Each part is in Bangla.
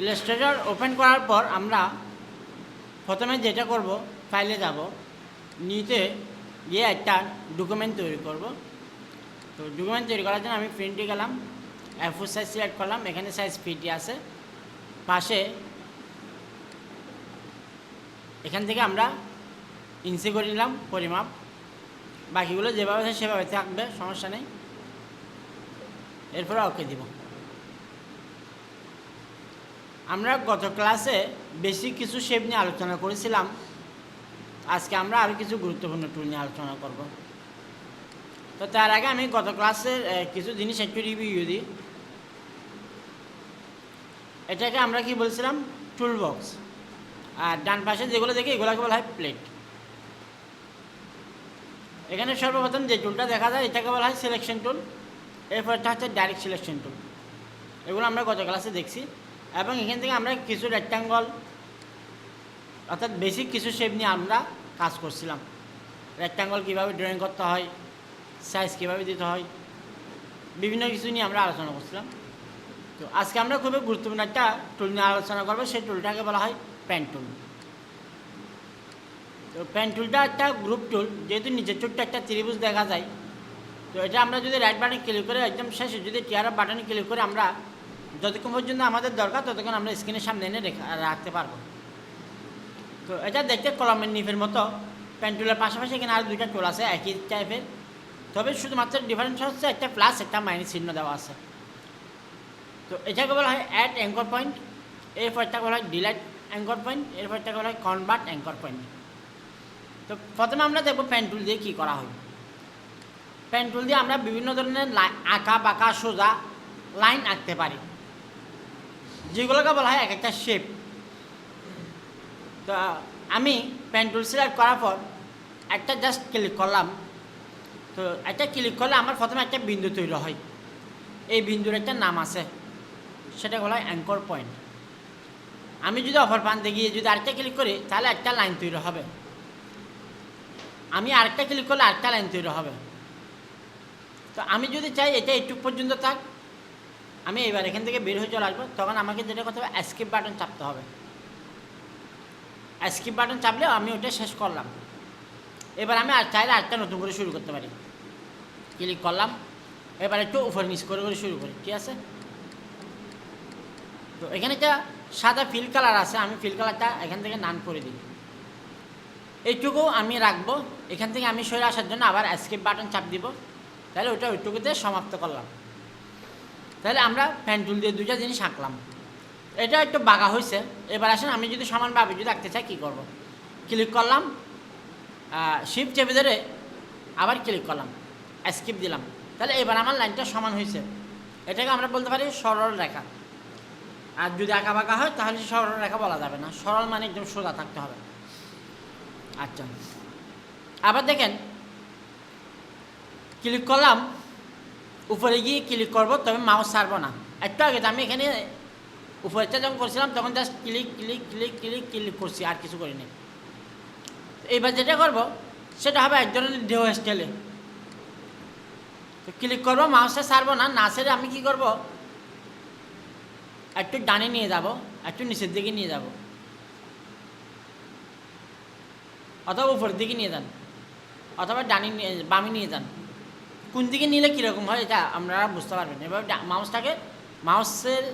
ইলাস্ট্রেটর ওপেন করার পর আমরা প্রথমে যেটা করব, ফাইলে যাব নিতে গিয়ে একটা ডকুমেন্ট তৈরি করব। তো ডকুমেন্ট তৈরি করার জন্য আমি প্রিন্টে গেলাম এফোর সাইজ সিলেক্ট করলাম, এখানে সাইজ ফিটি আছে। পাশে এখান থেকে আমরা ইনসি করে নিলাম পরিমাপ। বাকিগুলো যেভাবে সেভাবে থাকবে, সমস্যা নেই। এরপরে ওকে দিব। আমরা গত ক্লাসে বেশি কিছু শেপ নিয়ে আলোচনা করেছিলাম। আজকে আমরা আরও কিছু গুরুত্বপূর্ণ টুল নিয়ে আলোচনা করব। তো তার আগে আমি গত ক্লাসের কিছু জিনিস একটু রিভিউ দিই। এটাকে আমরা কি বলছিলাম? টুল বক্স আর ডান পাশে যেগুলো দেখি, এগুলোকে বলা হয় প্লেট এখানে সর্বপ্রথম যে টুলটা দেখা যায়, এটাকে বলা হয় সিলেকশন টুল এরপরটা হচ্ছে ডাইরেক্ট সিলেকশন টুল এগুলো আমরা গত ক্লাসে দেখছি। এবং এখান থেকে আমরা কিছু রেক্টাঙ্গল অর্থাৎ বেসিক কিছু শেপ নিয়ে আমরা কাজ করছিলাম। রেক্টাঙ্গল কীভাবে ড্রয়িং করতে হয় সাইজ কীভাবে দিতে হয়, বিভিন্ন কিছু নিয়ে আমরা আলোচনা করছিলাম। তো আজকে আমরা খুবই গুরুত্বপূর্ণ একটা টুল নিয়ে আলোচনা করব, সেই টুলটাকে বলা হয় প্যান টুল তো প্যান টুলটা একটা গ্রুপ টুল যেহেতু নিচের টুলটা একটা ত্রিভুজ দেখা যায়, তো এটা আমরা যদি রাইট বাটনে ক্লিক করে একদম শেষে যদি টিয়ার বাটনে ক্লিক করে আমরা যতক্ষণ পর্যন্ত আমাদের দরকার, ততক্ষণ আমরা স্ক্রিনের সামনে এনে রেখা, রাখতে পারব। তো এটা দেখতে কলমের নিফের মতো প্যান টুলের পাশাপাশি এখানে আরও দুইটা টোল আছে, একই টাইপের তবে শুধুমাত্র ডিফারেন্স হচ্ছে একটা প্লাস একটা মাইনাস চিহ্ন দেওয়া আছে। তো এটাকে বলা হয় অ্যাড অ্যাঙ্কর পয়েন্ট এরপরটা বলা হয় ডিলাইট অ্যাঙ্কর পয়েন্ট এরপরটা বলা হয় কনভার্ট অ্যাঙ্কর পয়েন্ট তো প্রথমে আমরা দেখব টুল দিয়ে কী করা হয়। টুল দিয়ে আমরা বিভিন্ন ধরনের আঁকা বাঁকা সোজা লাইন আঁকতে পারি। যেগুলোকে বলা হয় এক একটা শেপ তো আমি প্যান টুল সিলেক্ট করার পর একটা জাস্ট ক্লিক করলাম। তো একটা ক্লিক করলে আমার প্রথমে একটা বিন্দু তৈরি হয়। এই বিন্দুর একটা নাম আছে। সেটা বলা হয় অ্যাঙ্কর পয়েন্ট আমি যদি অপর প্রান্তে গিয়ে যদি আরেকটা ক্লিক করি, তাহলে একটা লাইন তৈরি হবে। আমি আরেকটা ক্লিক করলে আরেকটা লাইন তৈরি হবে। তো আমি যদি চাই এটা একটু পর্যন্ত থাক আমি এবার এখান থেকে বের হয়ে চলে আসব। তখন আমাকে যেটা করতে হবে স্কিপ বাটন চাপতে হবে। স্কিপ বাটন চাপলে আমি ওটা শেষ করলাম। এবার আমি আর চাইলে আরেকটা নতুন করে শুরু করতে পারি। ক্লিক করলাম। এবার একটু উপর নিচ করে করে শুরু করি, ঠিক আছে? তো এখানে একটা সাদা ফিল কালার আছে, আমি ফিল কালারটা এখান থেকে নান করে দিই। এইটুকু আমি রাখব। এখান থেকে আমি সরে আসার জন্য আবার স্কিপ বাটন চাপ দিব। তাহলে ওটা ওইটুকুতে সমাপ্ত করলাম। তাহলে আমরা প্যান টুল দিয়ে দুইটা জিনিস আঁকলাম। এটা একটু বাঁকা হয়েছে এবার আসেন, আমি যদি সমানভাবে যদি আঁকতে চাই, কী করব? ক্লিক করলাম শিপ চেপে ধরে আবার ক্লিক করলাম স্কিপ দিলাম। তাহলে এবার আমার লাইনটা সমান হয়েছে এটাকে আমরা বলতে পারি সরল রেখা। আর যদি আঁকা বাঁকা হয়, তাহলে সরল রেখা বলা যাবে না। সরল মানে একদম সোজা থাকতে হবে। আচ্ছা। আবার দেখেন ক্লিক করলাম উপরে গিয়ে ক্লিক করব, তবে মাউস ছাড়বো না। একটু আগে আমি এখানে উপরেরটা যখন করছিলাম, তখন just click click click click click করছি, আর কিছু করিনি। এইবার যেটা করব, সেটা হবে এক ধরনের ঢেউ স্টাইলে তো ক্লিক করব মাউসটা ছাড়বো না না ছেড়ে আমি কি করব? একটু ডানে নিয়ে যাব, একটু নিচের দিকে নিয়ে যাব। অথবা উপরের দিকে নিয়ে যান, অথবা ডানি নিয়ে, বামে নিয়ে যান। কোন দিকে নিলে কীরকম হয়, এটা আপনারা বুঝতে পারবেন এবার মাউসটাকে মাউসের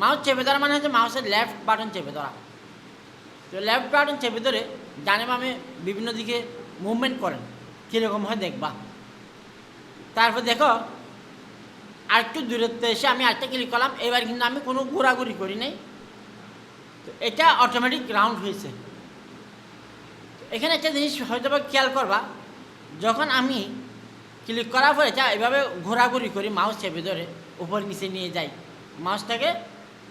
মাউস চেপে ধরা মানে হচ্ছে মাউসের লেফট বাটন চেপে ধরা। তো লেফট বাটন চেপে ধরে ডানে বামে বিভিন্ন দিকে মুভমেন্ট করেন, কীরকম হয় দেখবা। তারপর দেখো, আরেকটু দূরত্ব এসে আমি আরেকটা ক্লিক করলাম, এবার কিন্তু আমি কোনো ঘোরাঘুরি করি নাই। তো এটা অটোমেটিক রাউন্ড হয়েছে। এখানে একটা জিনিস হয়তো বা খেয়াল করবা, যখন আমি ক্লিক করার পরে এটা এভাবে ঘোরাঘুরি করি মাউস চেপে ধরে উপর নিচে নিয়ে যাই। মাউসটাকে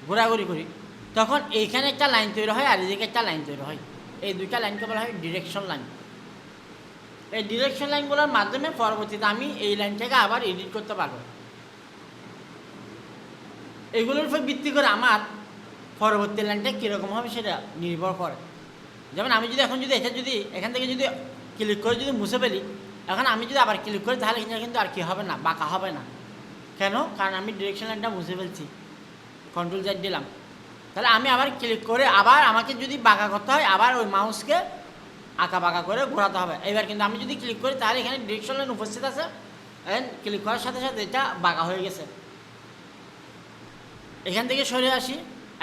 ঘোরাঘুরি করি। তখন এইখানে একটা লাইন তৈরি হয় আর এদিকে একটা লাইন তৈরি হয়। এই দুইটা লাইনকে বলা হয় ডিরেকশন লাইন। এই ডিরেকশন লাইনগুলোর মাধ্যমে পরবর্তীতে আমি এই লাইনটাকে আবার এডিট করতে পারব। এগুলোর উপর ভিত্তি করে আমার পরবর্তী লাইনটা কীরকম হবে সেটা নির্ভর করে। যেমন আমি যদি এখন যদি এটা যদি, এখান থেকে যদি ক্লিক করে যদি মুছে ফেলি এখন আমি যদি আবার ক্লিক করি, তাহলে কিন্তু কিন্তু আর কি হবে না, বাঁকা হবে না। কেন? কারণ আমি ডিরেকশন লাইনটা বুঝে ফেলছি। কন্ট্রোল জেড দিলাম। তাহলে আমি আবার ক্লিক করে আবার আমাকে যদি বাঁকা করতে হয়, আবার ওই মাউসকে আঁকা বাঁকা করে ঘোরাতে হবে। এবার কিন্তু আমি যদি ক্লিক করি, তাহলে এখানে ডিরেকশন লাইন উপস্থিত আছে। অ্যান্ড ক্লিক করার সাথে সাথে এটা বাঁকা হয়ে গেছে। এখান থেকে সরে আসি।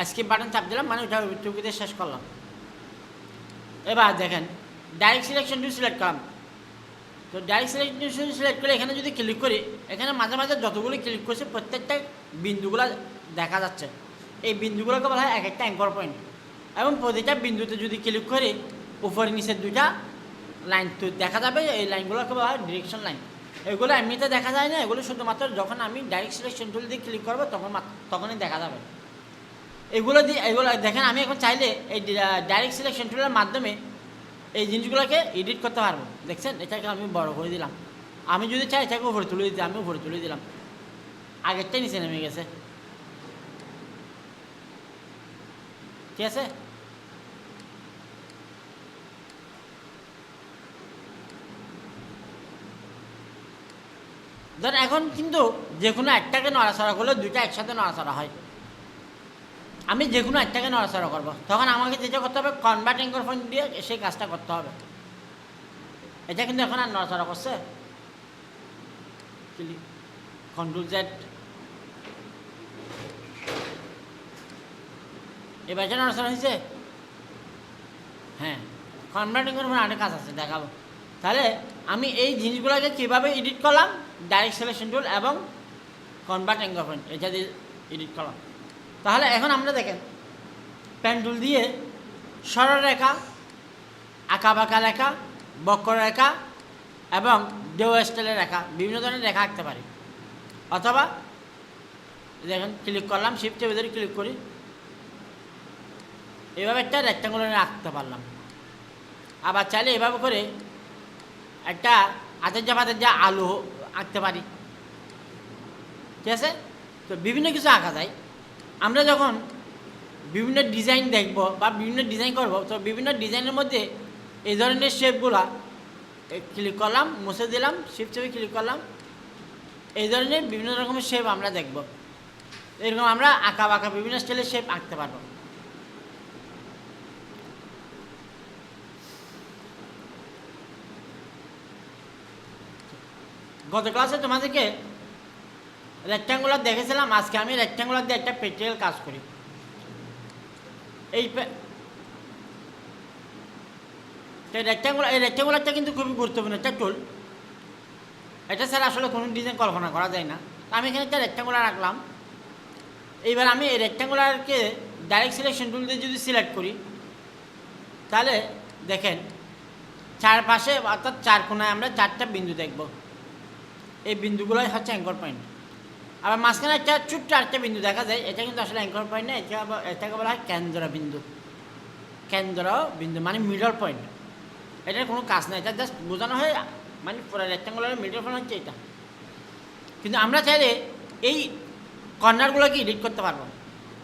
স্কিপ বাটন চাপ দিলাম মানে ওটা টুকিতে শেষ করলাম। এবার দেখেন ডাইরেক্ট সিলেকশন টু সিলেক্ট করলাম। তো ডাইরেক্ট সিলেকশন সিলেক্ট করে এখানে যদি ক্লিক করি, এখানে মাঝে মাঝে যতগুলো ক্লিক করছে, প্রত্যেকটা বিন্দুগুলো দেখা যাচ্ছে। এই বিন্দুগুলোকে বলা হয় এক একটা অ্যাঙ্কর পয়েন্ট এবং প্রতিটা বিন্দুতে যদি ক্লিক করি, উপরে নিচের দুইটা লাইন তো দেখা যাবে, এই লাইনগুলোকে বলা হয় ডিরেকশন লাইন এগুলো এমনিতে দেখা যায় না, এগুলো শুধুমাত্র যখন আমি ডাইরেক্ট সিলেকশন টুল দিয়ে ক্লিক করব, তখন তখনই দেখা যাবে। এগুলো দিয়ে, এগুলো দেখেন, আমি এখন চাইলে এই ডাইরেক্ট সিলেকশন টুলের মাধ্যমে এই জিনিসগুলোকে এডিট করতে পারব। দেখছেন? এটাকে আমি বড় করে দিলাম। আমি যদি চাই, এটাকে উপরে তুলে দিতে, আমি উপরে তুলে দিলাম। আগেরটাই নিচে নেমে গেছে। ঠিক আছে? ধর এখন কিন্তু যে কোনো একটাকে নড়াচড়া করলে দুইটা একসাথে নড়াচড়া হয়। আমি যে কোনো একটাকে নড়াচড়া করব। তখন আমাকে যেটা করতে হবে কনভার্টিং ফোন দিয়ে সেই কাজটা করতে হবে। এটা কিন্তু এখন আর নড়াচড়া করছে। কন্ট্রোল জেড এবার যে নড়াচড়া হয়েছে। হ্যাঁ কনভার্টিং ফোন অনেক কাজ আছে, দেখাবো। তাহলে আমি এই জিনিসগুলোকে কীভাবে এডিট করলাম? ডাইরেক্ট সিলেকশন টুল এবং কনভার্ট অ্যাঙ্গল পয়েন্ট এটা দিয়ে এডিট করলাম। তাহলে এখন আমরা দেখেন প্যান্ডুল দিয়ে সরলরেখা আঁকা বাঁকা রেখা বক্ররেখা এবং ডেও স্টাইলের রেখা, বিভিন্ন ধরনের রেখা আঁকতে পারি। অথবা দেখেন ক্লিক করলাম শিফটের ভিতরে ক্লিক করি। এভাবে একটা রেক্টাঙ্গুলার আঁকতে পারলাম। আবার চাইলে এভাবে করে একটা হাতের যা হাতের যা আলু আঁকতে পারি। ঠিক আছে? তো বিভিন্ন কিছু আঁকা যায়। আমরা যখন বিভিন্ন ডিজাইন দেখব বা বিভিন্ন ডিজাইন করব, তো বিভিন্ন ডিজাইনের মধ্যে এই ধরনের শেপগুলা ক্লিক করলাম, মুছে দিলাম শেপ চেপে ক্লিক করলাম, এই ধরনের বিভিন্ন রকমের শেপ আমরা দেখব। এরকম আমরা আঁকা বাঁকা বিভিন্ন স্টাইলের শেপ আঁকতে পারব। গত ক্লাসে তোমাদেরকে রেক্ট্যাঙ্গুলার দেখেছিলাম, আজকে আমি রেক্ট্যাঙ্গুলার দিয়ে একটা প্র্যাকটিক্যাল কাজ করি। এই রেক্ট্যাঙ্গুলার এই রেক্ট্যাঙ্গুলারটা কিন্তু খুবই গুরুত্বপূর্ণ একটা টুল এটা স্যার আসলে কোনো ডিজাইন কল্পনা করা যায় না। আমি এখানে একটা রেক্ট্যাঙ্গুলার রাখলাম এইবার আমি এই রেক্ট্যাঙ্গুলারকে ডাইরেক্ট সিলেকশন টুল দিয়ে যদি সিলেক্ট করি, তাহলে দেখেন, চারপাশে অর্থাৎ চার কোনায় আমরা চারটা বিন্দু দেখব। এই বিন্দুগুলোই হচ্ছে অ্যাঙ্কর পয়েন্ট আবার মাঝখানে একটা ছোট্ট একটা বিন্দু দেখা যায়, এটা কিন্তু আসলে অ্যাঙ্কর পয়েন্ট না, এটা এটাকে বলা হয় কেন্দ্র বিন্দু। কেন্দ্র বিন্দু মানে মিডল পয়েন্ট এটার কোনো কাজ নেই, এটা জাস্ট বোঝানো হয় মানে পুরো রেক্টাঙ্গুলার মিডল পয়েন্ট হচ্ছে এটা। কিন্তু আমরা চাইলে এই কর্নারগুলোকে এডিট করতে পারব।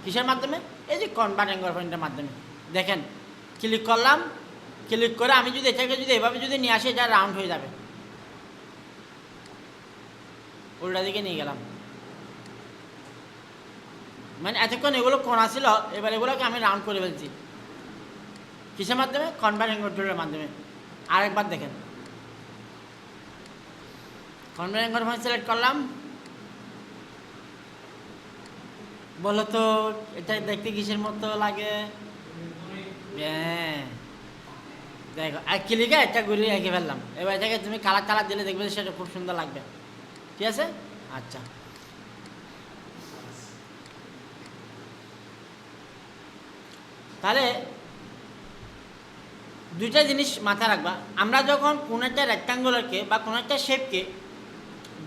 কিসের মাধ্যমে? এই যে কনভার্ট অ্যাঙ্গল পয়েন্টের মাধ্যমে। দেখেন ক্লিক করলাম ক্লিক করে আমি যদি এটাকে যদি এভাবে যদি নিয়ে আসি, এটা রাউন্ড হয়ে যাবে। উল্টা দিকে নিয়ে গেলাম। মানে এতক্ষণ এগুলো কোনা ছিল, এবার এগুলোকে আমি রাউন্ড করে ফেলছি। কিসের মাধ্যমে? কনভার্টিং কন্ট্রোলের মাধ্যমে। আরেকবার দেখেন। কনভার্টিং কন্ট্রোল সিলেক্ট করলাম। বলো তো, এটা দেখতে কিসের মতো লাগে? হ্যাঁ। দেখো এক কিলিকে একটা ঘুরিয়ে এঁকে ফেললাম। এবার এটাকে তুমি কালার কালার দিলে দেখবে সেটা খুব সুন্দর লাগবে। ঠিক আছে? আচ্ছা। তাহলে দুইটা জিনিস মাথায় রাখবা। আমরা যখন কোনো একটা রেক্টাঙ্গুলারকে বা কোনো একটা শেপকে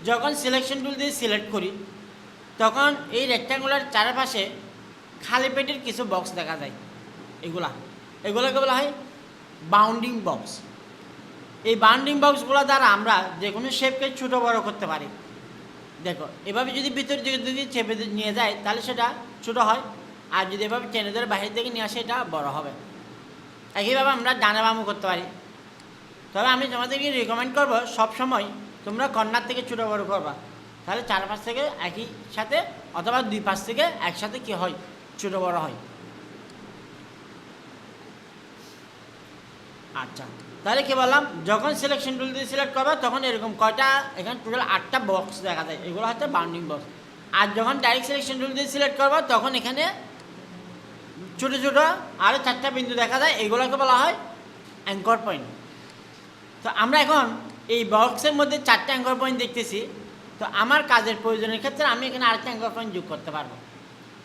যখন সিলেকশন টুল দিয়ে সিলেক্ট করি, তখন এই রেক্টাঙ্গুলার চারপাশে খালি পেটের কিছু বক্স দেখা যায়। এগুলা। এগুলোকে বলা হয় বাউন্ডিং বক্স এই বাউন্ডিং বক্সগুলো দ্বারা আমরা যে কোনো শেপকে ছোটো, বড় করতে পারি। দেখো, এভাবে যদি ভিতর যদি চেপে নিয়ে যায়, তাহলে সেটা ছোটো হয়। আর যদি এভাবে টেনে ধরে বাহির থেকে নিয়ে আসে, এটা বড় হবে। একইভাবে আমরা ডানা বামু করতে পারি। তবে আমি তোমাদেরকে রেকমেন্ড করব, সবসময় তোমরা কর্নার থেকে ছোটো বড় করবা। তাহলে চার পাশ থেকে একই সাথে অথবা দুই পাশ থেকে একসাথে কি হয়? ছোটো বড় হয়। আচ্ছা তাহলে কি বললাম? যখন সিলেকশন টুল দিয়ে সিলেক্ট করবা, তখন এরকম কয়টা, এখানে টোটাল আটটা বক্স দেখা যায়। এগুলো হচ্ছে বাউন্ডিং বক্স আর যখন ডাইরেক্ট সিলেকশন টুল দিয়ে সিলেক্ট করবা, তখন এখানে ছোটো ছোটো আরও চারটা বিন্দু দেখা যায়, এগুলোকে বলা হয় অ্যাঙ্কর পয়েন্ট তো আমরা এখন এই বক্সের মধ্যে চারটে অ্যাঙ্কর পয়েন্ট দেখতেছি। তো আমার কাজের প্রয়োজনের ক্ষেত্রে আমি এখানে আরেকটা অ্যাঙ্কর পয়েন্ট যোগ করতে পারব।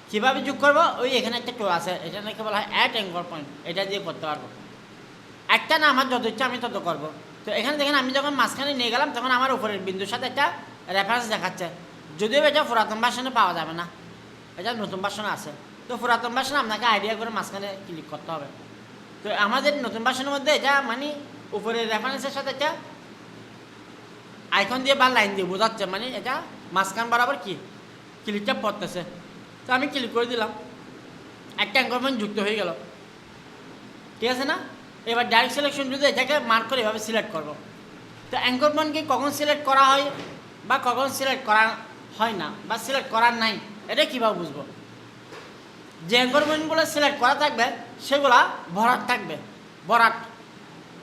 কীভাবে যোগ করব? ওই এখানে একটা টো আছে এটা নাকি বলা হয় অ্যাট অ্যাঙ্কর পয়েন্ট এটা দিয়ে করতে পারব। একটা না, আমার যত ইচ্ছা আমি তত করব। তো এখানে দেখেন, আমি যখন মাঝখানে নিয়ে গেলাম, তখন আমার উপরের বিন্দুর সাথে একটা রেফারেন্স দেখাচ্ছে। যদিও এটা পুরাতন ভাষণে পাওয়া যাবে না, এটা নতুন ভাষণে আছে। তো পুরাতন ভাষণে আপনাকে আইডিয়া করে মাঝখানে ক্লিক করতে হবে। তো আমাদের নতুন ভাষণের মধ্যে এটা মানে উপরের রেফারেন্সের সাথে এটা আইকন দিয়ে বা লাইন দিয়ে বোঝাচ্ছে মানে এটা মাঝখান বরাবর কি? ক্লিকটা পড়তেছে। তো আমি ক্লিক করে দিলাম। একটা অ্যাঙ্করমেন্ট যুক্ত হয়ে গেল। ঠিক আছে না? এবার ডাইরেক্ট সিলেকশন যদি এটাকে মার্ক করে এভাবে সিলেক্ট করব। তো অ্যাঙ্করমেন্টকে কখন সিলেক্ট করা হয় বা কখন সিলেক্ট করা হয় না বা সিলেক্ট করার নাই, এটা কীভাবে বুঝব? যে অ্যাঙ্করমেন্টগুলো সিলেক্ট করা থাকবে, সেগুলা ভরাট থাকবে, ভরাট।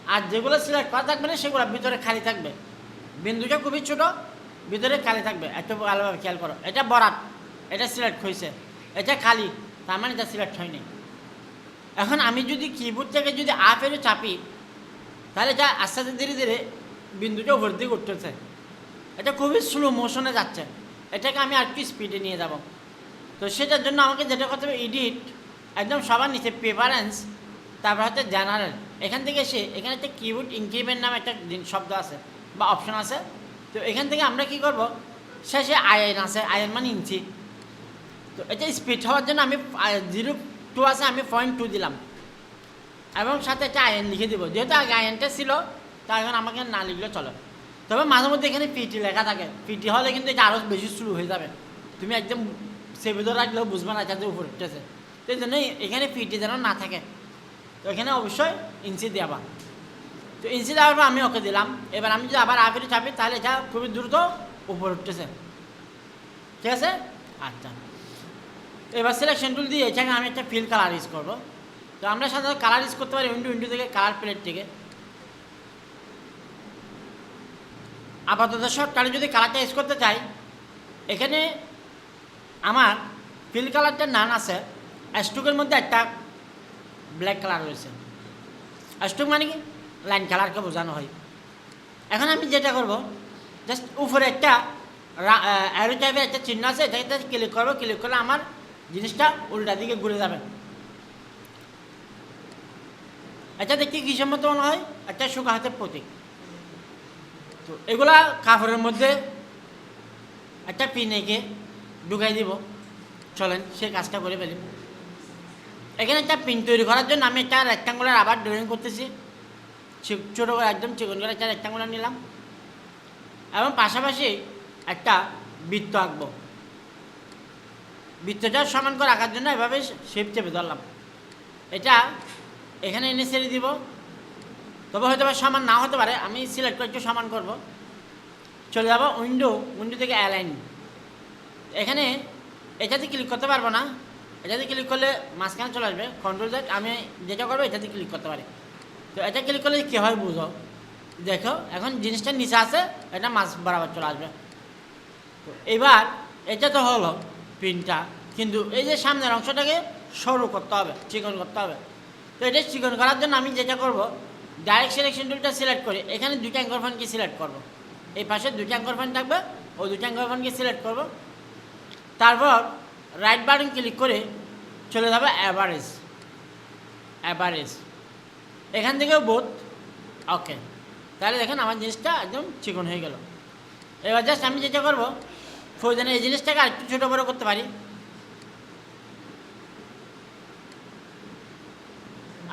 আর যেগুলো সিলেক্ট করা থাকবে না, সেগুলো ভিতরে খালি থাকবে। বিন্দুটা খুবই ছোট, ভিতরে খালি থাকবে। একটু ভালোভাবে খেয়াল করো। এটা বরাট এটা সিলেক্ট হয়েছে। এটা খালি, তার মানে এটা সিলেক্ট হয়নি। এখন আমি যদি কিবোর্ড থেকে যদি আপেরও চাপি, তাহলে এটা আস্তে আস্তে ধীরে ধীরে বিন্দুটা দিকে উঠতেছে। এটা খুবই স্লো মোশনে যাচ্ছে। এটাকে আমি আর কি স্পিডে নিয়ে যাব। তো সেটার জন্য আমাকে যেটা করতে হবে এডিট একদম সবার নিচে প্রেফারেন্স তারপর হচ্ছে জেনারেল এখান থেকে এসে এখানে একটা কিবোর্ড ইনক্রিমেন্ট নামে একটা শব্দ আছে বা অপশন আছে। তো এখান থেকে আমরা কি করব? শেষে আয়ন আছে আয়ন মানে ইঞ্চি তো এটা স্পিড হওয়ার জন্য আমি জিরো টু আছে, আমি পয়েন্ট টু দিলাম। এবং সাথে একটা আয়ন লিখে দেবো। যেহেতু আগে আয়নটা ছিল তাই এখন আমাকে না লিখলে চলো। তবে মাঝে মধ্যে এখানে পিটি লেখা থাকে। পিটি হলে কিন্তু এটা আরও বেশি শুরু হয়ে যাবে। তুমি একদম সেভে ধরে রাখলেও বুঝবে না যাতে উপরে উঠতেছে তো এই জন্য এখানে পিটি যেন না থাকে তো এখানে অবশ্যই ইঞ্চি দেওয়া তো ইঞ্চি দেওয়ার পর আমি ওকে দিলাম। এবার আমি যদি আবার আপিটি চাপি তাহলে এটা খুবই দ্রুত উপরে উঠতেছে ঠিক আছে? আচ্ছা। এবার সিলেকশন টুল দিয়ে এখানে আমি একটা ফিল কালার ইউজ করব তো আমরা সাধারণত কালার ইউজ করতে পারি উইন্ডো উইন্ডো থেকে কালার প্লেট থেকে। আপাতত সব শর্টকাটে যদি কালারটা ইউজ করতে চাই, এখানে আমার ফিল কালারটার নান আছে স্টুকের মধ্যে একটা ব্ল্যাক কালার রয়েছে। স্টুক মানে কি? লাইন কালারকে বোঝানো হয়। এখন আমি যেটা করব জাস্ট উপরে একটা অ্যারো টাইপের একটা চিহ্ন আছে, এটাকে ক্লিক করব ক্লিক করলে আমার জিনিসটা উল্টা দিকে ঘুরে যাবে। এটা দেখি কী সম্মত মনে হয়? একটা সুখা হাতের প্রতীক। তো এগুলা কাপড়ের মধ্যে একটা পিন এঁকে ঢুকাই দিব। চলেন সেই কাজটা করে ফেলি। এখানে একটা পিন তৈরি করার জন্য আমি একটা রেক্টাঙ্গুলার আবার ড্রয়িং করতেছি। ছোটো করে, একদম চিকন করে একটা রেক্টাঙ্গুলার নিলাম। এবং পাশাপাশি একটা বৃত্ত আঁকবো। বৃত্তটা সমান করে আঁকার জন্য এভাবে শেপ চেপে ধরলাম। এটা এখানে এনে ছেড়ে দিব। তবে হয়তো সমান না হতে পারে, আমি সিলেক্ট করে একটু সমান করব। চলে যাব উইন্ডো উইন্ডো থেকে অ্যালাইন এখানে, এটাতে ক্লিক করতে পারব না। এটাতে ক্লিক করলে মাঝখানে চলে আসবে। কন্ট্রোল জেড আমি যেটা করব, এটাতে ক্লিক করতে পারি। তো এটা ক্লিক করলে কী হয় বুঝো? দেখো, এখন জিনিসটা নিচে আছে, এটা মাছ বরাবর চলে আসবে। তো এবার এটা তো হলো পিনটা কিন্তু এই যে সামনের অংশটাকে সরু করতে হবে, চিকন করতে হবে। তো এটা চিকন করার জন্য আমি যেটা করব ডাইরেক্ট সিলেকশন টুলটা সিলেক্ট করি, এখানে দুইটা অ্যাঙ্কর ফ্যানকে সিলেক্ট করব। এই পাশে দুইটা অ্যাঙ্কর ফ্যান থাকবে ওই দুইটা অ্যাঙ্কর ফ্যানকে সিলেক্ট করব। তারপর রাইট বাটন ক্লিক করে চলে যাবে অ্যাভারেজ অ্যাভারেজ এখান থেকেও বোধ ওকে তাহলে দেখেন আমার জিনিসটা একদম চিকন হয়ে গেল। এবার জাস্ট আমি যেটা করব ফৌজানে এই জিনিসটাকে আরেকটু ছোটো বড়ো করতে পারি।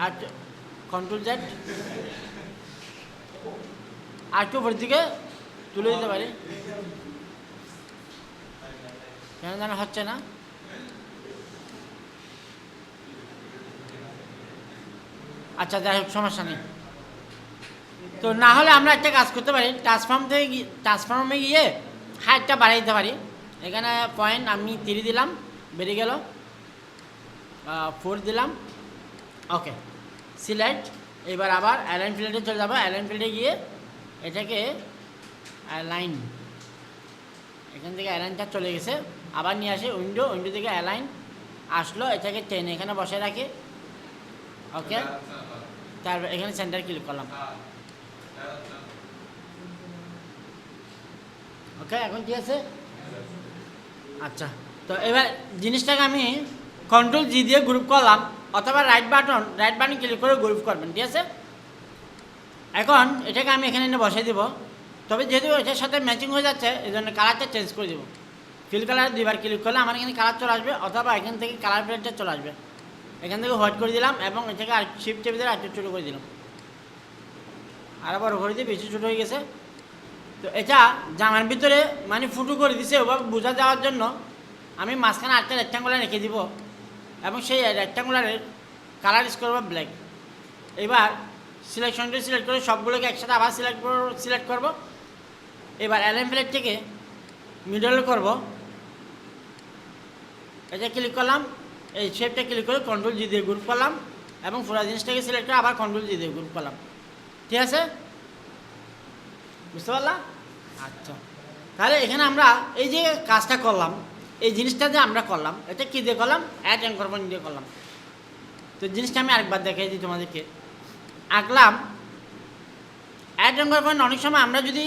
আর কন্ট্রোল জেড আর একটু উপরের দিকে তুলে দিতে পারি। কেন যেন হচ্ছে না? আচ্ছা যাই হোক, সমস্যা নেই। তো না হলে আমরা একটা কাজ করতে পারি ট্রান্সফর্ম থেকে ট্রান্সফর্মে গিয়ে হাইটটা বাড়িয়ে দিতে পারি। এখানে পয়েন্ট আমি তিরি দিলাম, বেরিয়ে গেল। ফোর দিলাম। ওকে সিলেক্ট এবার আবার অ্যালাইন ফিল্ডে চলে যাব। অ্যালাইন ফিল্ডে গিয়ে এটাকে অ্যালাইন এখান থেকে অ্যালাইনটা চলে গেছে। আবার নিয়ে আসে উইন্ডো উইন্ডো থেকে অ্যালাইন আসলো এটাকে টেনে এখানে বসে রাখি। ওকে তারপর এখানে সেন্টার ক্লিক করলাম। ওকে এখন ঠিক আছে? আচ্ছা তো এবার জিনিসটাকে আমি কন্ট্রোল জি দিয়ে গ্রুপ করলাম, অথবা right button right button click করে গ্রুপ করবেন, ঠিক আছে? এখন এটাকে আমি এখানে এনে বসিয়ে দিব। তবে যেহেতু এটার সাথে ম্যাচিং হয়ে যাচ্ছে এই জন্য কালারটা চেঞ্জ করে দেবো। ফিল কালার দুইবার ক্লিক করলে আমার এখানে কালার চলে আসবে, অথবা এখান থেকে কালার প্লেটটা চলে আসবে। এখান থেকে হোয়াইট করে দিলাম এবং এটাকে আর শিফট চেপে দিলে একটু ছোটো করে দিলাম। আর বড় করে দিয়ে বেশি ছোটো হয়ে গেছে। তো এটা জামার ভিতরে মানে ফুটো করে দিছে, ওভাবে বোঝা যাওয়ার জন্য আমি মাঝখানে আটটা রেক্টাঙ্গুলার রেখে দিব এবং সেই রেক্টাঙ্গুলারের কালার ইস করব ব্ল্যাক এবার সিলেকশনটা সিলেক্ট করে সবগুলোকে একসাথে আবার সিলেক্ট সিলেক্ট করব। এবার অ্যালেন প্লেট থেকে মিডল করব। এটা ক্লিক করলাম, এই শেপটা ক্লিক করে কন্ট্রোল জি দিয়ে গ্রুপ করলাম এবং পুরো জিনিসটাকে সিলেক্ট করে আবার কন্ট্রোল জি দিয়ে গ্রুপ করলাম। ঠিক আছে? বুঝতে পারলাম আচ্ছা। তাহলে এখানে আমরা এই যে কাজটা করলাম, এই জিনিসটা যে আমরা করলাম, এটা কী দিয়ে করলাম? অ্যাড এনকরমেন্ট দিয়ে করলাম। তো জিনিসটা আমি আরেকবার দেখাই দিই তোমাদেরকে। আঁকলাম। অ্যাড এনকরমেন্ট অনেক সময় আমরা যদি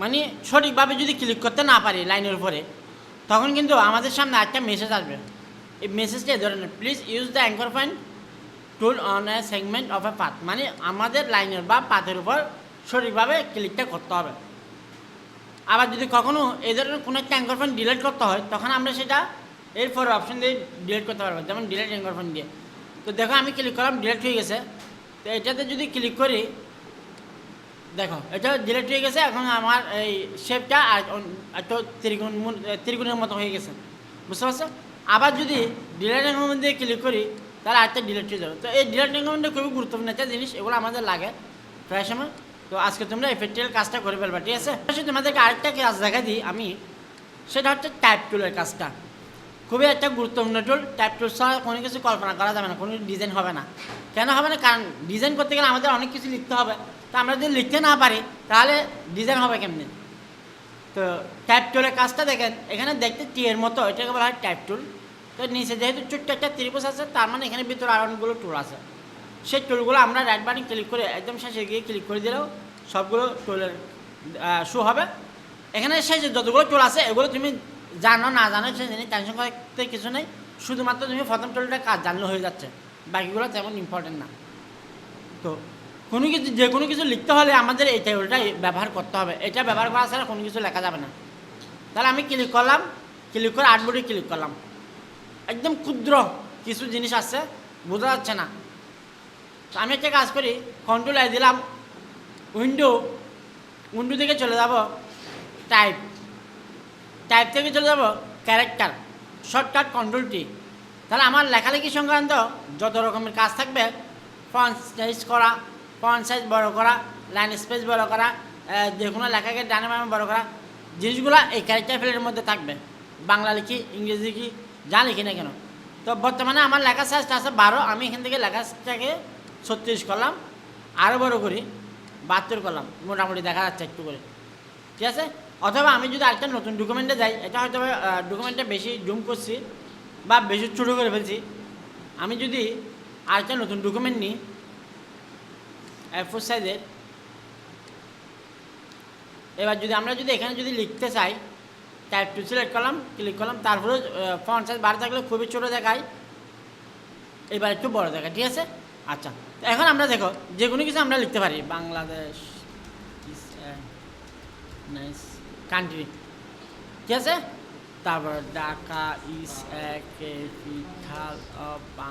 মানে সঠিকভাবে যদি ক্লিক করতে না পারি লাইনের উপরে তখন কিন্তু আমাদের সামনে একটা মেসেজ আসবে। এই মেসেজটা এই ধরনের please use the anchor point tool on a segment of a path মানে আমাদের লাইনের বা পাথের উপর সঠিকভাবে ক্লিকটা করতে হবে। আবার যদি কখনো এই ধরনের কোনো একটা অ্যাঙ্কর পয়েন্ট ডিলিট করতে হয়, তখন আমরা সেটা এর এরপর অপশন দিয়ে ডিলিট করতে পারব, যেমন ডিলিট অ্যাঙ্কর পয়েন্ট দিয়ে। তো দেখো আমি ক্লিক করলাম ডিলিট হয়ে গেছে। তো এটাতে যদি ক্লিক করি দেখো, এটা ডিলিট হয়ে গেছে, এখন আমার এই শেপটা আর একটু ত্রিগুণ ত্রিগুণের মতো হয়ে গেছে। বুঝতে পারছ? আবার যদি ডিলেট দিয়ে ক্লিক করি, তাহলে আরেকটা ডিলেট হয়ে যাবে। তো এই ডিলেট এঙ্গমেন্টটা খুবই গুরুত্বপূর্ণ একটা জিনিস, এগুলো আমাদের লাগে প্রায় সময়। তো আজকে তোমরা এফেক্টিভ কাজটা করে ফেলবা, ঠিক আছে? আসলে তোমাদেরকে আরেকটা কাজ দেখা দিই আমি, সেটা হচ্ছে টাইপ টুলের কাজটা। খুবই একটা গুরুত্বপূর্ণ টুল টাইপ টুল ছাড়া কোনো কিছু কল্পনা করা যাবে না, কোনো ডিজাইন হবে না। কেন হবে না? কারণ ডিজাইন করতে গেলে আমাদের অনেক কিছু লিখতে হবে। তো আমরা যদি লিখতে না পারি, তাহলে ডিজাইন হবে কেমনি? তো টাইপ টুলের কাজটা দেখেন, এখানে দেখতে টি এর মতো, এটাকে বলা হয় টাইপ টুল তো নিচে যেহেতু ছোট্ট একটা ত্রিভুজ আছে, তার মানে এখানে ভিতরে আরও অনেকগুলো টুল আছে। সেই টুলগুলো আমরা রাইট বাটন ক্লিক করে একদম শেষে গিয়ে ক্লিক করে দিলেও সবগুলো টুলের শো হবে। এখানে শেষে যতগুলো টুল আছে, এগুলো তুমি জানো, না জানো সে জিনিস টেনশন করতে কিছু নেই। শুধুমাত্র তুমি প্রথম টুলটা কাজ জানলে হয়ে যাচ্ছে। বাকিগুলো তেমন ইম্পর্টেন্ট না। তো কোনো কিছু, যে কোনো কিছু লিখতে হলে আমাদের এই টেবিলটা ব্যবহার করতে হবে। এটা ব্যবহার করা ছাড়া কোনো কিছু লেখা যাবে না। তাহলে আমি ক্লিক করলাম ক্লিক করে আটবোর্ডে ক্লিক করলাম। একদম ক্ষুদ্র কিছু জিনিস আছে, বোঝা যাচ্ছে না। তো আমি একটা কাজ করি কন্ট্রোল আই দিলাম উইন্ডো উইন্ডো থেকে চলে যাব টাইপ টাইপ থেকে চলে যাব ক্যারেক্টার শর্টকাট কন্ট্রোল টি তাহলে আমার লেখালেখি সংক্রান্ত যত রকমের কাজ থাকবে ফন্ট সাইজ করা ফন্ট সাইজ বড় করা লাইন স্পেস বড় করা যে কোনো লেখাকে ডানে বামে বড় করা, জিনিসগুলো এই ক্যারেক্টার ফিল্ডের মধ্যে থাকবে। বাংলা লিখি, ইংরেজি লিখি, যা লিখি না কেন। তো বর্তমানে আমার লেখা সাইজটা আছে বারো, আমি এখান থেকে লেখাটাকে ছত্রিশ করলাম আরও বড় করি, বাহাত্তর করলাম, মোটামুটি দেখা যাচ্ছে একটু করে। ঠিক আছে? অথবা আমি যদি আরেকটা নতুন ডকুমেন্টে যাই, এটা হয়তো ডকুমেন্টে বেশি জুম করছি বা বেশি ছোটো করে ফেলছি। আমি যদি আরেকটা নতুন ডকুমেন্ট নিই এফোর সাইজের এবার যদি আমরা যদি এখানে যদি লিখতে চাই টাইপ টু সিলেক্ট করলাম ক্লিক করলাম, তারপরে ফন্ট সাইজ বাড়া থাকলে খুবই ছোটো দেখায়। এবার একটু বড় দেখায়, ঠিক আছে? আচ্ছা এখন আমরা দেখো যে কোনো কিছু আমরা লিখতে পারি। বাংলাদেশ nice country, ঠিক আছে? তারপর Dhaka is a capital of a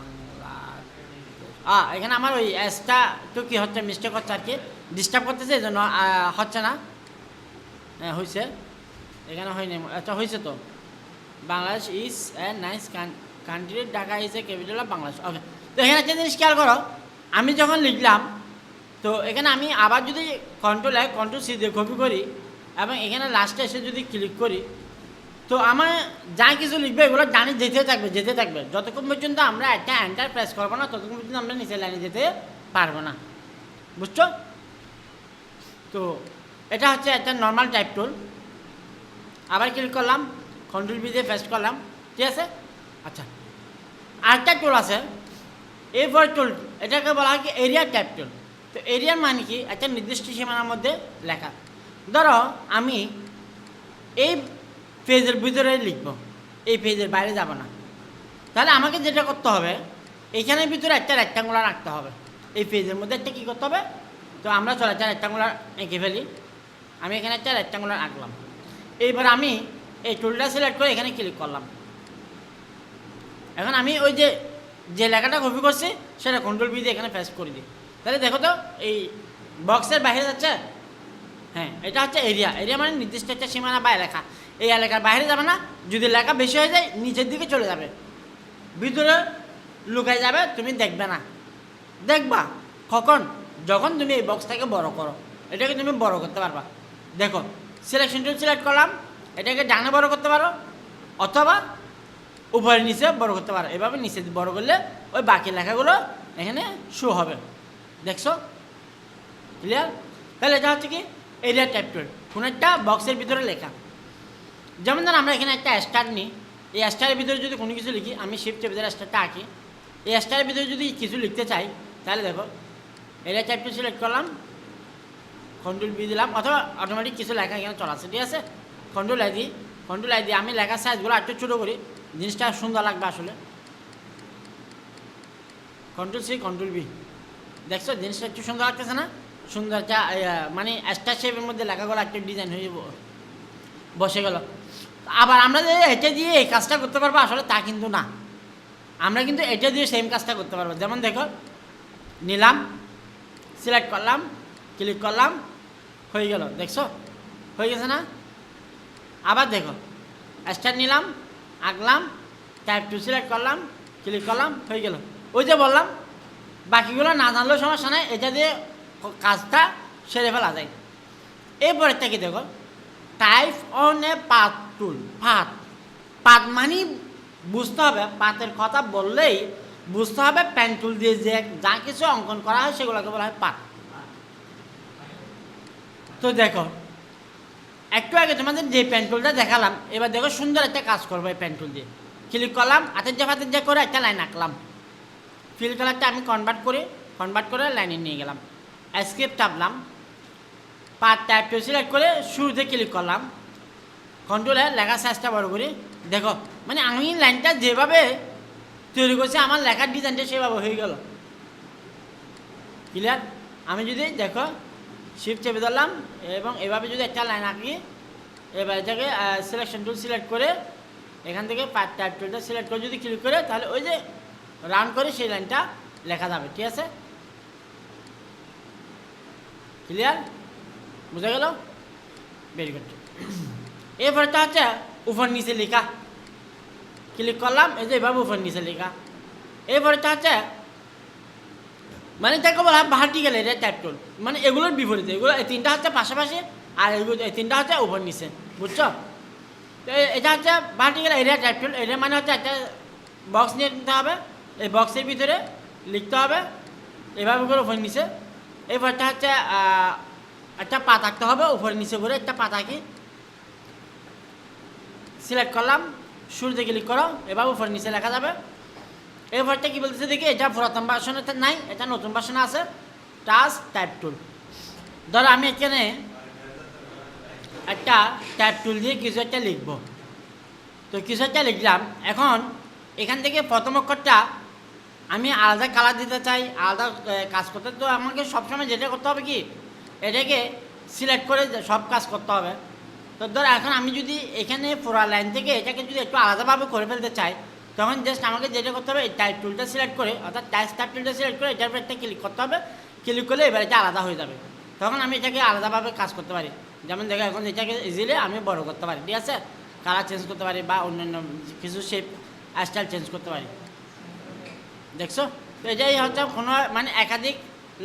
এখানে আমার ওই অ্যাসটা একটু কি হচ্ছে মিস্টেক হচ্ছে আর কি। ডিস্টার্ব করতেছে, এই জন্য হচ্ছে না। হ্যাঁ হয়েছে এখানে হয়নি। আচ্ছা হয়েছে তো। Bangladesh is a nice country Dhaka is a capital of Bangladesh okay তো এখানে একটা জিনিস খেয়াল করো, আমি যখন লিখলাম, তো এখানে আমি আবার যদি কন্ট্রোল এক কন্ট্রোল সি দিয়ে কপি করি, এবং এখানে লাস্টে এসে যদি ক্লিক করি তো আমার যা কিছু লিখবে এগুলো জানি যেতে থাকবে যেতে থাকবে। যতক্ষণ পর্যন্ত আমরা একটা এন্টার প্রেস করব না, ততক্ষণ পর্যন্ত আমরা নিচে লাইনে যেতে পারব না। বুঝছ? তো এটা হচ্ছে একটা নর্মাল টাইপ টুল আবার ক্লিক করলাম কন্ট্রোল বি দিয়ে পেস্ট করলাম, ঠিক আছে? আচ্ছা আরেকটা টুল আছে। এই ফর টুল এটাকে বলা হয় কি এরিয়া টাইপ টুল তো এরিয়ার মানে কি? একটা নির্দিষ্ট সীমানার মধ্যে লেখা। ধরো আমি এই পেজের ভিতরে লিখব। এই পেজের বাইরে যাব না। তাহলে আমাকে যেটা করতে হবে এইখানের ভিতরে একটা রেক্টাঙ্গুলার রাখতে হবে। এই পেজের মধ্যে একটা কী করতে হবে? তো আমরা চলে একটা রেক্টাঙ্গুলার এঁকে ফেলি। আমি এখানে একটা রেক্টাঙ্গুলার আঁকলাম। এইবার আমি এই টুলটা সিলেক্ট করে এখানে ক্লিক করলাম। এখন আমি ওই যে যে লেখাটা কপি করছি, সেটা কন্ট্রোল বি দিয়ে এখানে পেস্ট করে দিই। তাহলে দেখো তো, এই বক্সের বাইরে যাচ্ছে? হ্যাঁ এটা হচ্ছে এরিয়া এরিয়া মানে নির্দিষ্ট একটা সীমানা বা এলাকা এই এলাকার বাইরে যাবে না। যদি লেখা বেশি হয়ে যায়, নিচের দিকে চলে যাবে। ভিতরে লুকায় যাবে, তুমি দেখবে না। দেখবা, কখন? যখন তুমি এই বক্সটাকে বড় করো। এটাকে তুমি বড় করতে পারবা। দেখো সিলেকশন সিলেক্ট করলাম। এটাকে ডানে বড় করতে পারো, অথবা উপরে নিচে বড় করতে পারো। এভাবে নিচে বড় করলে ওই বাকি লেখাগুলো এখানে শো হবে। দেখছ? ক্লিয়ার তাহলে এটা হচ্ছে কি? এরিয়া টাইপ টুল কোনো একটা বক্সের ভিতরে লেখা। যেমন ধর আমরা এখানে একটা স্টার নিই, এই স্টারের ভিতরে যদি কোনো কিছু লিখি, আমি শিফটের ভিতরে স্টারটা আঁকি, এই স্টারের ভিতরে যদি কিছু লিখতে চাই, তাহলে দেখো এরিয়া টাইপ সিলেক্ট করলাম কন্ট্রোল বি দিলাম, অথবা অটোমেটিক কিছু লেখা এখানে চলে আসছে ঠিক আছে? কন্ট্রোল আই দিই কন্ট্রোল আই দিয়ে আমি লেখার সাইজগুলো একটু ছোটো করি, জিনিসটা সুন্দর লাগবে আসলে। কন্ট্রোল সি কন্ট্রোল বি দেখছ, জিনিসটা একটু সুন্দর লাগতেছে না? সুন্দর একটা মানে স্টার শেপের মধ্যে লেখাগুলো একটা ডিজাইন হয়ে বসে গেল। আবার আমরা যে এটা দিয়ে এই কাজটা করতে পারব, আসলে তা কিন্তু না। আমরা কিন্তু এটা দিয়ে সেম কাজটা করতে পারব। যেমন দেখো, নিলাম সিলেক্ট করলাম ক্লিক করলাম, হয়ে গেল। দেখছ? হয়ে গেছে না? আবার দেখো স্টার নিলাম, আঁকলাম টাইপ টু সিলেক্ট করলাম ক্লিক করলাম, হয়ে গেল। ওই যে বললাম, বাকিগুলো না জানলেও সমস্যা নাই, এটা দিয়ে কাজটা সেরে ফেলা যায়। এরপরেরটা কি দেখো? টাইপ অন এ পাত টুল পাত। পাত মানে বুঝতে হবে, পাতের কথা বললেই বুঝতে হবে, পেন টুল দিয়ে যে যা কিছু অঙ্কন করা হয় সেগুলোকে বলা হয় পাত। তো দেখো, একটু আগে তোমাদের যে পেন্টুলটা দেখালাম, এবার দেখো সুন্দর একটা কাজ করব এই পেন্টুল দিয়ে। ক্লিক করলাম হাতের যা হাতের যা করে একটা লাইন আঁকলাম। ফিল কালারটা আমি কনভার্ট করে কনভার্ট করে লাইনে নিয়ে গেলাম। স্ক্রিপ্ট চাপলাম পার্ট টাইপ টু সিলেক্ট করে শুরুতে ক্লিক করলাম। কন্ট্রোলে লেখার সাইজটা বড় করি। দেখো মানে আমি লাইনটা যেভাবে তৈরি করছি, আমার লেখার ডিজাইনটা সেভাবে হয়ে গেল। ক্লিয়ার আমি যদি দেখো শিফট চেপে ধরলাম, এবং এভাবে যদি একটা লাইন আঁকি, এবার এটাকে সিলেকশন টুল সিলেক্ট করে, এখান থেকে পার্ট টাইপ টুলটা সিলেক্ট করে যদি ক্লিক করে, তাহলে ওই যে রাউন্ড করে সেই লাইনটা লেখা যাবে, ঠিক আছে? ক্লিয়ার বুঝা গেল? ভেরি গুড এরপরটা হচ্ছে উপর নিচে লেখা। ক্লিক করলাম, এই যে এভাবে উপর নিচে লেখা। এরপরটা হচ্ছে মানে তাকে বলা হয় ভার্টিক্যাল এরিয়া টাইপ মানে এগুলোর বিপরীতে, এগুলো এই তিনটা হচ্ছে পাশাপাশি, আর এগুলো এই তিনটা হচ্ছে উপর নিচে, বুঝছ? তো এটা হচ্ছে ভার্টিক্যাল এরিয়া টাইপ এরিয়া মানে হচ্ছে একটা বক্স নিয়ে নিতে হবে, এই বক্সের ভিতরে লিখতে হবে, এভাবে করে উপর নিচে। এরপরটা হচ্ছে একটা পাত আঁকতে হবে উপর নিচে করে একটা পাত আঁকি। সিলেক্ট করলাম, শুরুতে ক্লিক করো, এবার উপর নিচে লেখা যাবে। এরপরটা কি বলতেছে দেখি, এটা পুরাতন তো নাই, এটা নতুন ভার্সনে আছে টাচ টাইপ টুল ধরো আমি এখানে একটা টাইপ টুল দিয়ে কিছু একটা লিখব। তো কিছু একটা লিখলাম, এখন এখান থেকে প্রথম অক্ষরটা আমি আলাদা কালার দিতে চাই, আলাদা কাজ করতে। তো আমাকে সবসময় যেটা করতে হবে কি, এটাকে সিলেক্ট করে সব কাজ করতে হবে। তো ধর, এখন আমি যদি এখানে পুরা লাইন থেকে এটাকে যদি একটু আলাদাভাবে করে ফেলতে চাই, তখন জাস্ট আমাকে যেটা করতে হবে টাইপ টুলটা সিলেক্ট করে, অর্থাৎ টাইপ টাইপ টুলটা সিলেক্ট করে, এটার উপর একটা ক্লিক করতে হবে। ক্লিক করলে এবার এটা আলাদা হয়ে যাবে। তখন আমি এটাকে আলাদাভাবে কাজ করতে পারি। যেমন দেখো, এখন এটাকে ইজিলি আমি বড় করতে পারি, ঠিক আছে? কালার চেঞ্জ করতে পারি বা অন্যান্য কিছু শেপ স্টাইল চেঞ্জ করতে পারি। দেখছ? তো এটাই হচ্ছে কোনো মানে একাধিক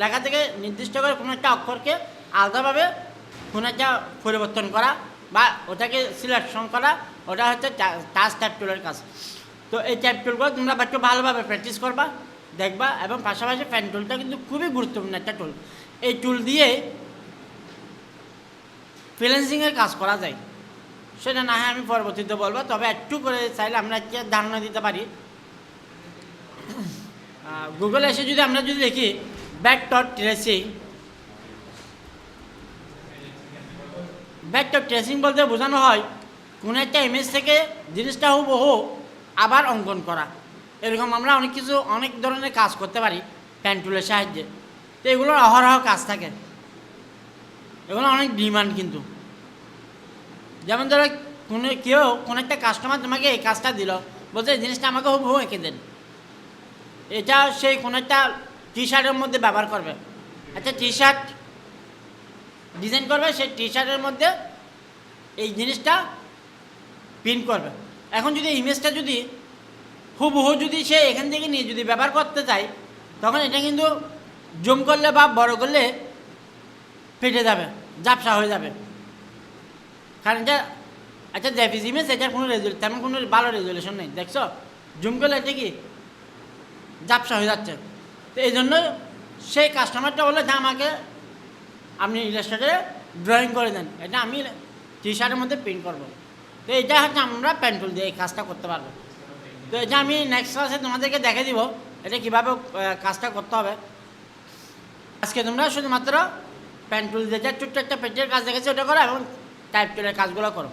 লেখা থেকে নির্দিষ্ট করে কোনো একটা অক্ষরকে আলাদাভাবে কোনো একটা পরিবর্তন করা। বা ওটাকে সিলেকশন করা, ওটা হচ্ছে টাচ ট্যাপ টুলের কাজ। তো এই ট্যাপ টুলগুলো তোমরা একটু ভালোভাবে প্র্যাকটিস করবা, দেখবা এবং পাশাপাশি ফ্যান টুলটা কিন্তু খুবই গুরুত্বপূর্ণ একটা টুল এই টুল দিয়ে ফ্রিল্যান্সিংয়ের কাজ করা যায়। সেটা না হয় আমি পরবর্তীতে বলব, তবে একটু করে চাইলে আমরা একটা ধারণা দিতে পারি। গুগলে এসে যদি আমরা যদি দেখি ব্যাক টট ট্রেসিং টট ট্রেসিং বলতে বোঝানো হয়, কোনো একটা ইমেজ থেকে জিনিসটা হুব হুবহু আবার অঙ্কন করা। এরকম আমরা অনেক কিছু, অনেক ধরনের কাজ করতে পারি প্যান টুলের সাহায্যে। তো এগুলোর অহরহ কাজ থাকে। এগুলো অনেক ডিমান্ড কিন্তু। যেমন ধরো, কোনো কেউ, কোনো একটা কাস্টমার তোমাকে এই কাজটা দিল, বলছে এই জিনিসটা আমাকে হুব হুবহু এঁকে দেন। এটা সেই কোনো একটা টি শার্টের মধ্যে ব্যবহার করবে। আচ্ছা টি শার্ট ডিজাইন করবে সেই টি শার্টের মধ্যে এই জিনিসটা প্রিন্ট করবে। এখন যদি ইমেজটা যদি হুবহু যদি সে এখান থেকে নিয়ে যদি ব্যবহার করতে চায়, তখন এটা কিন্তু জুম করলে বা বড় করলে ফেটে যাবে, ঝাপসা হয়ে যাবে। কারণ এটা আচ্ছা জেপিস ইমেজ এটার কোনো রেজুল তেমন কোনো ভালো রেজুলেশন নেই, দেখছ? জুম করলে এটা কি? ঝাপসা হয়ে যাচ্ছে। তো এই জন্য সেই কাস্টমারটা বলল যে আমাকে আপনি ইলাস্ট্রেটারে ড্রয়িং করে দেন। এটা আমি টি শার্টের মধ্যে প্রিন্ট করব। তো এটা হচ্ছে আমরা পেন্টুল দিয়ে এই কাজটা করতে পারব। তো এটা আমি নেক্সট ক্লাসে তোমাদেরকে দেখে দিব, এটা কীভাবে কাজটা করতে হবে। আজকে তোমরা শুধুমাত্র পেন্টুল যা ছোট্ট একটা পেটের কাজ দেখেছ, ওটা করো এবং টাইপ টুলের কাজগুলো করো।